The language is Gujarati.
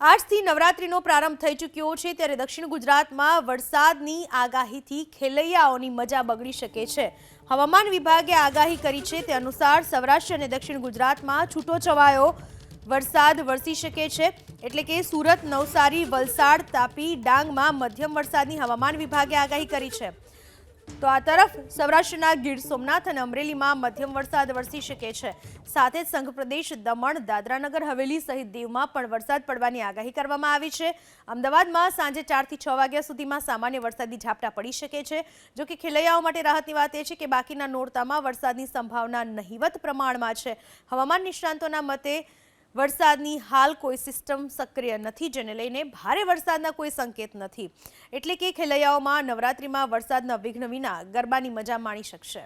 આજથી નવરાત્રીનો પ્રારંભ થઈ ચૂક્યો છે ત્યારે દક્ષિણ ગુજરાતમાં વરસાદની આગાહીથી ખેલૈયાઓની મજા બગડી શકે છે. હવામાન વિભાગે આગાહી કરી છે તે અનુસાર સૌરાષ્ટ્ર અને દક્ષિણ ગુજરાતમાં છૂટો છવાયો વરસાદ વરસી શકે છે. એટલે કે સુરત, નવસારી, વલસાડ, તાપી, ડાંગમાં મધ્યમ વરસાદની હવામાન વિભાગે આગાહી કરી છે. તો આ તરફ સૌરાષ્ટ્રના ગીર સોમનાથ અને અમરેલીમાં મધ્યમ વરસાદ વરસી શકે છે. સાથે જ સંઘ પ્રદેશ દમણ, દાદરાનગર, હવેલી સહિત દીવમાં પણ વરસાદ પડવાની આગાહી કરવામાં આવી છે. અમદાવાદમાં સાંજે ચારથી છ વાગ્યા સુધીમાં સામાન્ય વરસાદી ઝાપટા પડી શકે છે, જો કે ખેલૈયાઓ માટે રાહતની વાત એ છે કે બાકીના નોરતામાં વરસાદની સંભાવના નહિવત પ્રમાણમાં છે. હવામાન નિષ્ણાંતોના મતે વરસાદની હાલ કોઈ સિસ્ટમ સક્રિય નથી, જેને લઈને ભારે વરસાદના કોઈ સંકેત નથી. એટલે કે ખેલૈયાઓમાં નવરાત્રિમાં વરસાદના વિઘ્ન વિના ગરબાની મજા માણી શકશે.